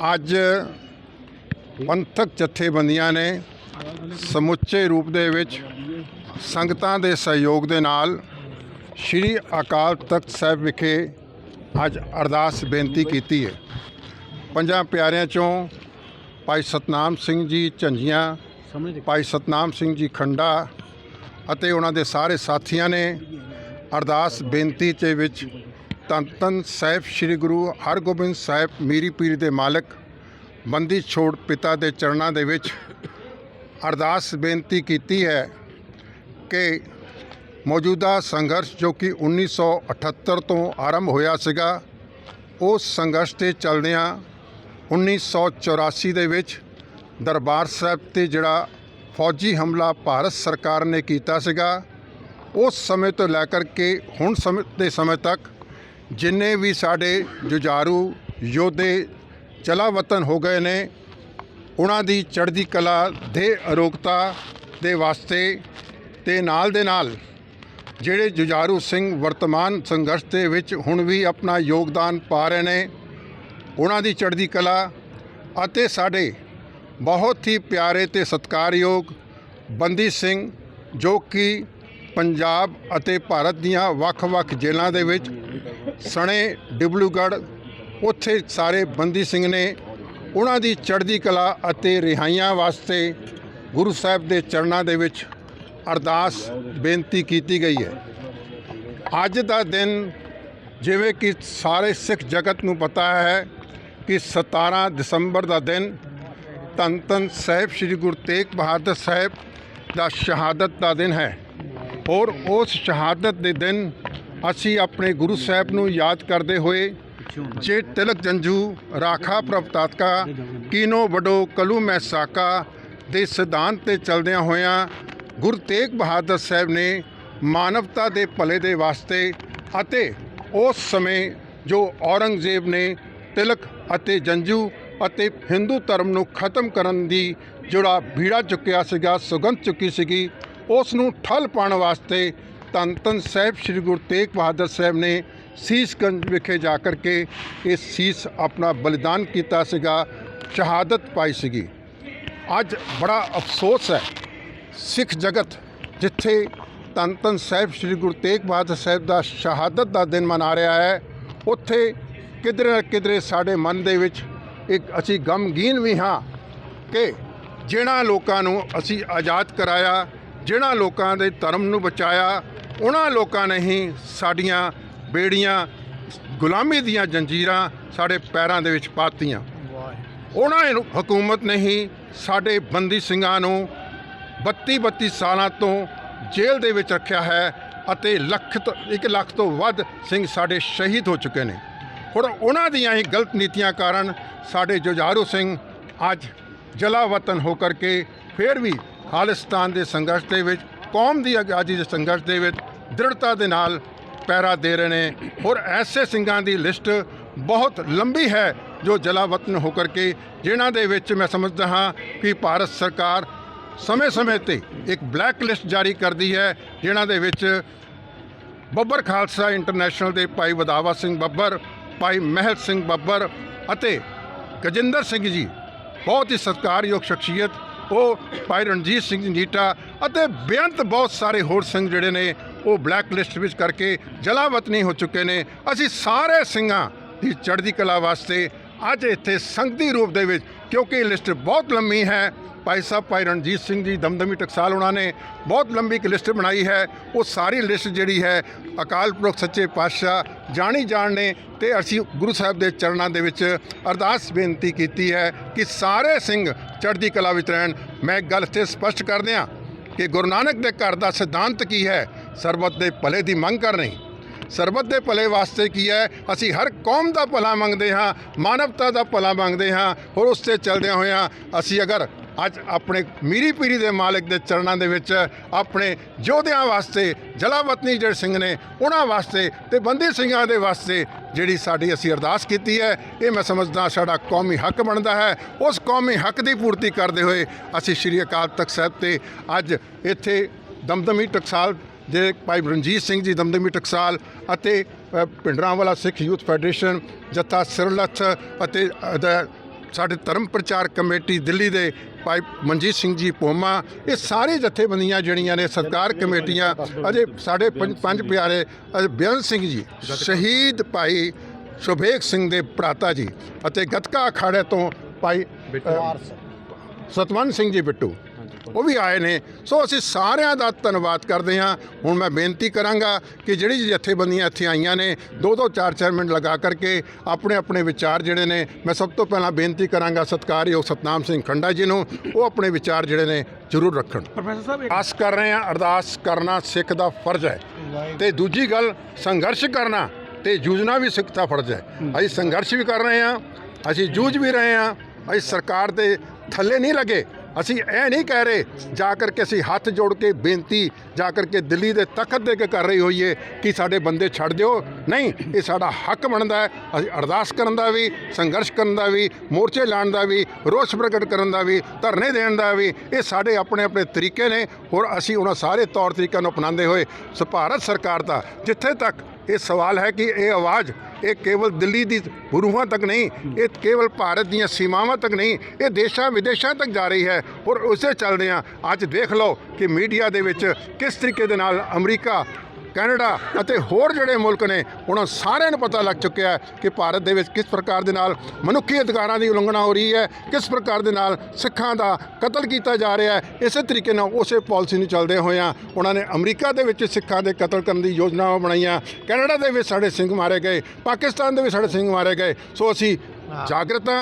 ਅੱਜ ਪੰਥਕ ਜਥੇਬੰਦੀਆਂ ਨੇ ਸਮੁੱਚੇ ਰੂਪ ਦੇ ਵਿੱਚ ਸੰਗਤਾਂ ਦੇ ਸਹਿਯੋਗ ਦੇ ਨਾਲ ਸ੍ਰੀ ਅਕਾਲ ਤਖਤ ਸਾਹਿਬ ਵਿਖੇ ਅੱਜ ਅਰਦਾਸ ਬੇਨਤੀ ਕੀਤੀ ਹੈ। ਪੰਜਾਂ ਪਿਆਰਿਆਂ ਚੋਂ ਭਾਈ ਸਤਨਾਮ ਸਿੰਘ ਜੀ ਝੰਜੀਆਂ, ਭਾਈ ਸਤਨਾਮ ਸਿੰਘ ਜੀ ਖੰਡਾ ਅਤੇ ਉਹਨਾਂ ਦੇ ਸਾਰੇ ਸਾਥੀਆਂ ਨੇ ਅਰਦਾਸ ਬੇਨਤੀ ਦੇ ਵਿੱਚ ਧੰਨ ਧੰਨ ਸਾਹਿਬ ਸ੍ਰੀ ਗੁਰੂ ਹਰਗੋਬਿੰਦ ਸਾਹਿਬ ਮੀਰੀ ਪੀਰੀ ਦੇ ਮਾਲਕ, ਬੰਦੀ ਛੋੜ ਪਿਤਾ ਦੇ ਚਰਨਾਂ ਦੇ ਵਿੱਚ ਅਰਦਾਸ ਬੇਨਤੀ ਕੀਤੀ ਹੈ ਕਿ ਮੌਜੂਦਾ ਸੰਘਰਸ਼ ਜੋ ਕਿ 1978 ਤੋਂ ਆਰੰਭ ਹੋਇਆ ਸੀਗਾ, ਉਸ ਸੰਘਰਸ਼ ਦੇ ਚੱਲਦਿਆਂ 1984 ਦੇ ਵਿੱਚ ਦਰਬਾਰ ਸਾਹਿਬ ਤੇ ਜਿਹੜਾ ਫੌਜੀ ਹਮਲਾ ਭਾਰਤ ਸਰਕਾਰ ਨੇ ਕੀਤਾ ਸੀਗਾ, ਉਸ ਸਮੇਂ ਤੋਂ ਲੈ ਕਰਕੇ ਹੁਣ ਸਮੇਂ ਦੇ ਸਮੇਂ ਤੱਕ ਜਿੰਨੇ ਵੀ ਸਾਡੇ ਜੁਝਾਰੂ ਯੋਧੇ ਚਲਾ ਵਤਨ ਹੋ ਗਏ ਨੇ, ਉਹਨਾਂ ਦੀ ਚੜ੍ਹਦੀ ਕਲਾ ਦੇ ਅਰੋਗਤਾ ਦੇ ਵਾਸਤੇ ਤੇ ਨਾਲ ਦੇ ਨਾਲ ਜਿਹੜੇ ਜੁਝਾਰੂ ਸਿੰਘ ਵਰਤਮਾਨ ਸੰਘਰਸ਼ ਦੇ ਵਿੱਚ ਹੁਣ ਵੀ ਆਪਣਾ ਯੋਗਦਾਨ ਪਾ ਰਹੇ ਨੇ, ਉਹਨਾਂ ਦੀ ਚੜ੍ਹਦੀ ਕਲਾ ਅਤੇ ਸਾਡੇ ਬਹੁਤ ਹੀ ਪਿਆਰੇ ਤੇ ਸਤਿਕਾਰਯੋਗ ਬੰਦੀ ਸਿੰਘ ਜੋ ਕਿ ਪੰਜਾਬ ਅਤੇ ਭਾਰਤ ਦੀਆਂ ਵੱਖ-ਵੱਖ ਜੇਲ੍ਹਾਂ ਦੇ ਵਿੱਚ ਸਣੇ ਡਿਬਲੂਗੜ੍ਹ, ਉੱਥੇ ਸਾਰੇ ਬੰਦੀ ਸਿੰਘ ਨੇ ਉਹਨਾਂ ਦੀ ਚੜ੍ਹਦੀ ਕਲਾ ਅਤੇ ਰਿਹਾਈਆਂ ਵਾਸਤੇ ਗੁਰੂ ਸਾਹਿਬ ਦੇ ਚਰਨਾਂ ਦੇ ਵਿੱਚ ਅਰਦਾਸ, ਬੇਨਤੀ ਕੀਤੀ ਗਈ ਹੈ। ਅੱਜ ਦਾ ਦਿਨ ਜਿਵੇਂ ਕਿ ਸਾਰੇ ਸਿੱਖ ਜਗਤ ਨੂੰ ਪਤਾ ਹੈ ਕਿ 17 ਦਸੰਬਰ ਦਾ ਦਿਨ ਧੰਨ ਧੰਨ ਸਾਹਿਬ ਸ੍ਰੀ ਗੁਰੂ ਤੇਗ ਬਹਾਦਰ ਸਾਹਿਬ ਦਾ ਸ਼ਹਾਦਤ ਦਾ ਦਿਨ ਹੈ। ਔਰ ਉਸ ਸ਼ਹਾਦਤ ਦੇ ਦਿਨ ਅਸੀਂ ਆਪਣੇ ਗੁਰੂ ਸਾਹਿਬ ਨੂੰ ਯਾਦ ਕਰਦੇ ਹੋਏ ਜੇ ਤਿਲਕ ਜੰਜੂ, ਰਾਖਾ ਪ੍ਰਭਤਾਤਕਾ ਕੀਨੋ ਵਡੋ ਕਲੂ ਮੈ ਸਾਕਾ ਦੇ ਸਿਧਾਂਤ ਤੇ ਚਲਦਿਆਂ ਹੋਇਆਂ ਗੁਰੂ ਤੇਗ ਬਹਾਦਰ ਸਾਹਿਬ ਨੇ ਮਾਨਵਤਾ ਦੇ ਭਲੇ ਦੇ ਵਾਸਤੇ ਅਤੇ ਉਸ ਸਮੇਂ ਜੋ ਔਰੰਗਜ਼ੇਬ ਨੇ ਤਿਲਕ ਅਤੇ ਜੰਜੂ ਅਤੇ ਹਿੰਦੂ ਧਰਮ ਨੂੰ ਖਤਮ ਕਰਨ ਦੀ ਜਿਹੜਾ ਬੀੜਾ ਚੁੱਕਿਆ ਸੀਗਾ, ਸੁਗੰਧ ਚੁੱਕੀ ਸੀਗੀ, ਉਸ ਨੂੰ ਠੱਲ ਪਾਉਣ ਵਾਸਤੇ ਧੰਨ ਧੰਨ ਸਾਹਿਬ ਸ੍ਰੀ ਗੁਰੂ ਤੇਗ ਬਹਾਦਰ ਸਾਹਿਬ ਨੇ ਸੀਸਗੰਜ ਵਿਖੇ ਜਾ ਕਰਕੇ ਇਹ ਸੀਸ ਆਪਣਾ ਬਲੀਦਾਨ ਕੀਤਾ ਸੀਗਾ, ਸ਼ਹਾਦਤ ਪਾਈ ਸੀਗੀ। ਅੱਜ ਬੜਾ ਅਫਸੋਸ ਹੈ, ਸਿੱਖ ਜਗਤ ਜਿੱਥੇ ਧੰਨ ਧੰਨ ਸਾਹਿਬ ਸ੍ਰੀ ਗੁਰੂ ਤੇਗ ਬਹਾਦਰ ਸਾਹਿਬ ਦਾ ਸ਼ਹਾਦਤ ਦਾ ਦਿਨ ਮਨਾ ਰਿਹਾ ਹੈ, ਉੱਥੇ ਕਿਧਰੇ ਨਾ ਕਿਧਰੇ ਸਾਡੇ ਮਨ ਦੇ ਵਿੱਚ ਇੱਕ ਅਸੀਂ ਗਮਗੀਨ ਵੀ ਹਾਂ ਕਿ ਜਿਹਨਾਂ ਲੋਕਾਂ ਨੂੰ ਅਸੀਂ ਆਜ਼ਾਦ ਕਰਾਇਆ ਜਿਹਨਾਂ ਲੋਕਾਂ ਦੇ ਧਰਮ ਨੂੰ ਬਚਾਇਆ ਉਹਨਾਂ ਲੋਕਾਂ ਨੇ ਹੀ ਸਾਡੀਆਂ ਬੇੜੀਆਂ ਗੁਲਾਮੀ ਦੀਆਂ ਜੰਜੀਰਾਂ ਸਾਡੇ ਪੈਰਾਂ ਦੇ ਵਿੱਚ ਪਾਤੀਆਂ। ਉਹਨਾਂ ਨੂੰ ਹਕੂਮਤ ਨੇ ਹੀ ਸਾਡੇ ਬੰਦੀ ਸਿੰਘਾਂ ਨੂੰ 32 32 ਸਾਲਾਂ ਤੋਂ ਜੇਲ੍ਹ ਦੇ ਵਿੱਚ ਰੱਖਿਆ ਹੈ ਅਤੇ ਲੱਖ ਤੋਂ 1 ਲੱਖ ਤੋਂ ਵੱਧ ਸਿੰਘ ਸਾਡੇ ਸ਼ਹੀਦ ਹੋ ਚੁੱਕੇ ਨੇ। ਹੁਣ ਉਹਨਾਂ ਦੀਆਂ ਹੀ ਗਲਤ ਨੀਤੀਆਂ ਕਾਰਨ ਸਾਡੇ ਜੁਝਾਰੂ ਸਿੰਘ ਅੱਜ ਜਲਾ ਵਤਨ ਹੋ ਕਰਕੇ ਫਿਰ ਵੀ ਖਾਲਿਸਤਾਨ ਦੇ ਸੰਘਰਸ਼ ਦੇ ਵਿੱਚ ਕੌਮ ਦੀ ਆਜ਼ਾਦੀ ਦੇ ਸੰਘਰਸ਼ ਦੇ ਵਿੱਚ ਦ੍ਰਿੜਤਾ ਦੇ ਨਾਲ ਪੈਰਾ ਦੇ ਰਹੇ ਨੇ। ਔਰ ਐਸੇ ਸਿੰਘਾਂ ਦੀ ਲਿਸਟ ਬਹੁਤ ਲੰਬੀ ਹੈ ਜੋ ਜਲਾਵਤਨ ਹੋ ਕਰਕੇ ਜਿਨ੍ਹਾਂ ਦੇ ਵਿੱਚ ਮੈਂ ਸਮਝਦਾ ਹਾਂ ਕਿ ਭਾਰਤ ਸਰਕਾਰ ਸਮੇਂ-ਸਮੇਂ ਤੇ ਇੱਕ ਬਲੈਕ ਲਿਸਟ ਜਾਰੀ ਕਰਦੀ ਹੈ, ਜਿਨ੍ਹਾਂ ਦੇ ਵਿੱਚ ਬੱਬਰ ਖਾਲਸਾ ਇੰਟਰਨੈਸ਼ਨਲ ਦੇ ਭਾਈ ਵਧਾਵਾ ਸਿੰਘ ਬੱਬਰ, ਭਾਈ ਮਹਿਲ ਸਿੰਘ ਬੱਬਰ ਅਤੇ ਗਜਿੰਦਰ ਸਿੰਘ ਜੀ, ਬਹੁਤ ਹੀ ਸਤਿਕਾਰਯੋਗ ਸ਼ਖਸੀਅਤ, ਉਹ ਭਾਈ ਰਣਜੀਤ ਸਿੰਘ ਨੀਟਾ ਅਤੇ ਬੇਅੰਤ ਬਹੁਤ ਸਾਰੇ ਹੋਰ ਸਿੰਘ ਜਿਹੜੇ ਨੇ ਉਹ ਬਲੈਕ ਲਿਸਟ ਵਿੱਚ ਕਰਕੇ ਜਲਾਵਤਨੀ ਹੋ ਚੁੱਕੇ ਨੇ। ਅਸੀਂ ਸਾਰੇ ਸਿੰਘਾਂ ਦੀ ਚੜ੍ਹਦੀ ਕਲਾ ਵਾਸਤੇ ਅੱਜ ਇੱਥੇ ਸੰਗਤੀ ਰੂਪ ਦੇ ਵਿੱਚ, ਕਿਉਂਕਿ ਇਹ ਲਿਸਟ ਬਹੁਤ ਲੰਮੀ ਹੈ। ਭਾਈ ਸਾਹਿਬ, ਭਾਈ ਰਣਜੀਤ ਸਿੰਘ ਜੀ ਦਮਦਮੀ ਟਕਸਾਲ ਉਹਨਾਂ ਨੇ ਬਹੁਤ ਲੰਬੀ ਇੱਕ ਲਿਸਟ ਬਣਾਈ ਹੈ। ਉਹ ਸਾਰੀ ਲਿਸਟ ਜਿਹੜੀ ਹੈ, ਅਕਾਲ ਪੁਰਖ ਸੱਚੇ ਪਾਤਸ਼ਾਹ ਜਾਣੀ ਜਾਣ ਨੇ ਤੇ ਅਸੀਂ ਗੁਰੂ ਸਾਹਿਬ ਦੇ ਚਰਨਾਂ ਦੇ ਵਿੱਚ ਅਰਦਾਸ ਬੇਨਤੀ ਕੀਤੀ ਹੈ ਕਿ ਸਾਰੇ ਸਿੰਘ ਚੜ੍ਹਦੀ ਕਲਾ ਵਿੱਚ ਰਹਿਣ। ਮੈਂ ਇੱਕ ਗੱਲ ਇੱਥੇ ਸਪਸ਼ਟ ਕਰ ਦਿਆਂ ਕਿ ਗੁਰੂ ਨਾਨਕ ਦੇ ਘਰ ਦਾ ਸਿਧਾਂਤ ਕੀ ਹੈ? ਸਰਬੱਤ ਦੇ ਭਲੇ ਦੀ ਮੰਗ ਕਰਨੀ ਸਰਬੱਤ ਦੇ ਭਲੇ ਵਾਸਤੇ ਕੀ ਹੈ? ਅਸੀਂ ਹਰ ਕੌਮ ਦਾ ਭਲਾ ਮੰਗਦੇ ਹਾਂ, ਮਾਨਵਤਾ ਦਾ ਭਲਾ ਮੰਗਦੇ ਹਾਂ ਹੋਰ ਉਸ ਤੇ ਚੱਲਦਿਆਂ ਹੋਇਆਂ ਅਸੀਂ ਅਗਰ ਅੱਜ ਆਪਣੇ ਮੀਰੀ ਪੀਰੀ ਦੇ ਮਾਲਕ ਦੇ ਚਰਨਾਂ ਦੇ ਵਿੱਚ ਆਪਣੇ ਯੋਧਿਆਂ ਵਾਸਤੇ, ਜਲਾਵਤਨੀ ਜਿਹੜੇ ਸਿੰਘ ਨੇ, ਉਹਨਾਂ ਵਾਸਤੇ ਤੇ ਬੰਦੀ ਸਿੰਘਾਂ ਦੇ ਵਾਸਤੇ ਜਿਹੜੀ ਸਾਡੀ ਅਸੀਂ ਅਰਦਾਸ ਕੀਤੀ ਹੈ, ਇਹ ਮੈਂ ਸਮਝਦਾ ਸਾਡਾ ਕੌਮੀ ਹੱਕ ਬਣਦਾ ਹੈ। ਉਸ ਕੌਮੀ ਹੱਕ ਦੀ ਪੂਰਤੀ ਕਰਦੇ ਹੋਏ ਅਸੀਂ ਸ਼੍ਰੀ ਅਕਾਲ ਤਖਤ ਸਾਹਿਬ ਤੇ ਅੱਜ ਇੱਥੇ ਦਮਦਮੀ ਟਕਸਾਲ ਦੇ ਭਾਈ ਰਣਜੀਤ ਸਿੰਘ ਜੀ ਦਮਦਮੀ ਟਕਸਾਲ ਅਤੇ ਅ, ਭਿੰਡਰਾਂ ਵਾਲਾ ਸਿੱਖ ਯੂਥ ਫੈਡਰੇਸ਼ਨ ਜੱਥਾ ਸਿਰਲੱਥ ਅਤੇ ਸਾਡੇ ਧਰਮ ਪ੍ਰਚਾਰ ਕਮੇਟੀ ਦਿੱਲੀ ਦੇ ਭਾਈ ਮਨਜੀਤ ਸਿੰਘ ਜੀ ਪੋਮਾ ਇਹ ਸਾਰੇ ਜਥੇਬੰਦੀਆਂ ਜਿਹੜੀਆਂ ਨੇ ਸਰਕਾਰ ਕਮੇਟੀਆਂ ਅਜੇ ਸਾਡੇ ਪੰਜ ਪੰਜ ਪਿਆਰੇ ਬੇਅੰਤ ਸਿੰਘ ਜੀ ਸ਼ਹੀਦ ਭਾਈ ਸੁਭੇਗ ਸਿੰਘ ਦੇ ਭਰਾਤਾ ਜੀ ਅਤੇ ਗਤਕਾ ਅਖਾੜੇ ਤੋਂ ਭਾਈ ਸਤਵੰਤ ਸਿੰਘ ਜੀ ਬਿੱਟੂ। ਉਹ ਵੀ ਆਏ ਨੇ। ਸੋ ਅਸੀਂ ਸਾਰਿਆਂ ਦਾ ਧੰਨਵਾਦ ਕਰਦੇ ਹਾਂ। ਹੁਣ ਮੈਂ ਬੇਨਤੀ ਕਰਾਂਗਾ ਕਿ ਜਿਹੜੀ ਜਥੇਬੰਦੀਆਂ ਇੱਥੇ ਆਈਆਂ ਨੇ ਦੋ ਦੋ ਚਾਰ ਚਾਰ ਮਿੰਟ ਲਗਾ ਕਰਕੇ ਆਪਣੇ ਆਪਣੇ ਵਿਚਾਰ ਜਿਹੜੇ ਨੇ ਮੈਂ ਸਭ ਤੋਂ ਪਹਿਲਾਂ ਬੇਨਤੀ ਕਰਾਂਗਾ ਸਤਿਕਾਰਯੋਗ ਸਤਨਾਮ ਸਿੰਘ ਖੰਡਾ ਜੀ ਨੂੰ ਉਹ ਆਪਣੇ ਵਿਚਾਰ ਜਿਹੜੇ ਨੇ ਜ਼ਰੂਰ ਰੱਖਣ। ਪ੍ਰੋਫੈਸਰ ਸਾਹਿਬ ਅਰਦਾਸ ਕਰ ਰਹੇ ਹਾਂ ਅਰਦਾਸ ਕਰਨਾ ਸਿੱਖ ਦਾ ਫਰਜ਼ ਹੈ। ਤੇ ਦੂਜੀ ਗੱਲ ਸੰਘਰਸ਼ ਕਰਨਾ ਤੇ ਜੂਝਣਾ ਵੀ ਸਿੱਖ ਦਾ ਫਰਜ਼ ਹੈ। ਅਸੀਂ ਸੰਘਰਸ਼ ਵੀ ਕਰ ਰਹੇ ਹਾਂ ਅਸੀਂ ਜੂਝ ਵੀ ਰਹੇ ਹਾਂ ਅਸੀਂ ਸਰਕਾਰ ਦੇ ਥੱਲੇ ਨਹੀਂ ਲੱਗੇ। ਅਸੀਂ ਇਹ ਨਹੀਂ ਕਹਿ ਰਹੇ, ਜਾ ਕਰਕੇ ਅਸੀਂ ਹੱਥ ਜੋੜ ਕੇ ਬੇਨਤੀ, ਜਾ ਕਰਕੇ ਦਿੱਲੀ ਦੇ ਤਖਤ ਦੇ ਕੇ ਕਰ ਰਹੀ ਹੋਈਏ ਕਿ ਸਾਡੇ ਬੰਦੇ ਛੱਡ ਦਿਓ। ਨਹੀਂ, ਇਹ ਸਾਡਾ ਹੱਕ ਬਣਦਾ ਹੈ। ਅਸੀਂ ਅਰਦਾਸ ਕਰਨ ਦਾ ਵੀ, ਸੰਘਰਸ਼ ਕਰਨ ਦਾ ਵੀ, ਮੋਰਚੇ ਲਾਉਣ ਦਾ ਵੀ, ਰੋਸ ਪ੍ਰਗਟ ਕਰਨ ਦਾ ਵੀ, ਧਰਨੇ ਦੇਣ ਦਾ ਵੀ, ਇਹ ਸਾਡੇ ਆਪਣੇ ਆਪਣੇ ਤਰੀਕੇ ਨੇ। ਔਰ ਅਸੀਂ ਉਹਨਾਂ ਸਾਰੇ ਤੌਰ ਤਰੀਕਿਆਂ ਨੂੰ ਅਪਣਾਉਂਦੇ ਹੋਏ ਸ, ਭਾਰਤ ਸਰਕਾਰ ਦਾ ਜਿੱਥੇ ਤੱਕ ਇਹ ਸਵਾਲ ਹੈ ਕਿ ਇਹ ਆਵਾਜ਼, ਇਹ ਕੇਵਲ ਦਿੱਲੀ ਦੀ ਬਰੂਹਾਂ ਤੱਕ ਨਹੀਂ, ਇਹ ਕੇਵਲ ਭਾਰਤ ਦੀਆਂ ਸੀਮਾਵਾਂ ਤੱਕ ਨਹੀਂ, ਇਹ ਦੇਸ਼ਾਂ ਵਿਦੇਸ਼ਾਂ ਤੱਕ ਜਾ ਰਹੀ ਹੈ। ਔਰ ਉਸੇ ਚੱਲਦੇ ਆ ਅੱਜ ਦੇਖ ਲਓ ਕਿ ਮੀਡੀਆ ਦੇ ਵਿੱਚ ਕਿਸ ਤਰੀਕੇ ਦੇ ਨਾਲ ਅਮਰੀਕਾ ਕੈਨੇਡਾ ਅਤੇ ਹੋਰ ਜਿਹੜੇ ਮੁਲਕ ਨੇ ਉਹਨਾਂ ਸਾਰਿਆਂ ਨੂੰ ਪਤਾ ਲੱਗ ਚੁੱਕਿਆ ਹੈ ਕਿ ਭਾਰਤ ਦੇ ਵਿੱਚ ਕਿਸ ਪ੍ਰਕਾਰ ਦੇ ਨਾਲ ਮਨੁੱਖੀ ਅਧਿਕਾਰਾਂ ਦੀ ਉਲੰਘਣਾ ਹੋ ਰਹੀ ਹੈ ਕਿਸ ਪ੍ਰਕਾਰ ਦੇ ਨਾਲ ਸਿੱਖਾਂ ਦਾ ਕਤਲ ਕੀਤਾ ਜਾ ਰਿਹਾ ਹੈ। ਇਸੇ ਤਰੀਕੇ ਨਾਲ ਉਸੇ ਪਾਲਿਸੀ ਨੂੰ ਚੱਲਦੇ ਹੋਇਆਂ ਉਹਨਾਂ ਨੇ ਅਮਰੀਕਾ ਦੇ ਵਿੱਚ ਸਿੱਖਾਂ ਦੇ ਕਤਲ ਕਰਨ ਦੀ ਯੋਜਨਾਵਾਂ ਬਣਾਈਆਂ। ਕੈਨੇਡਾ ਦੇ ਵਿੱਚ ਸਾਡੇ ਸਿੰਘ ਮਾਰੇ ਗਏ ਪਾਕਿਸਤਾਨ ਦੇ ਵਿੱਚ ਸਾਡੇ ਸਿੰਘ ਮਾਰੇ ਗਏ। ਸੋ ਅਸੀਂ ਜਾਗਰਤ ਹਾਂ।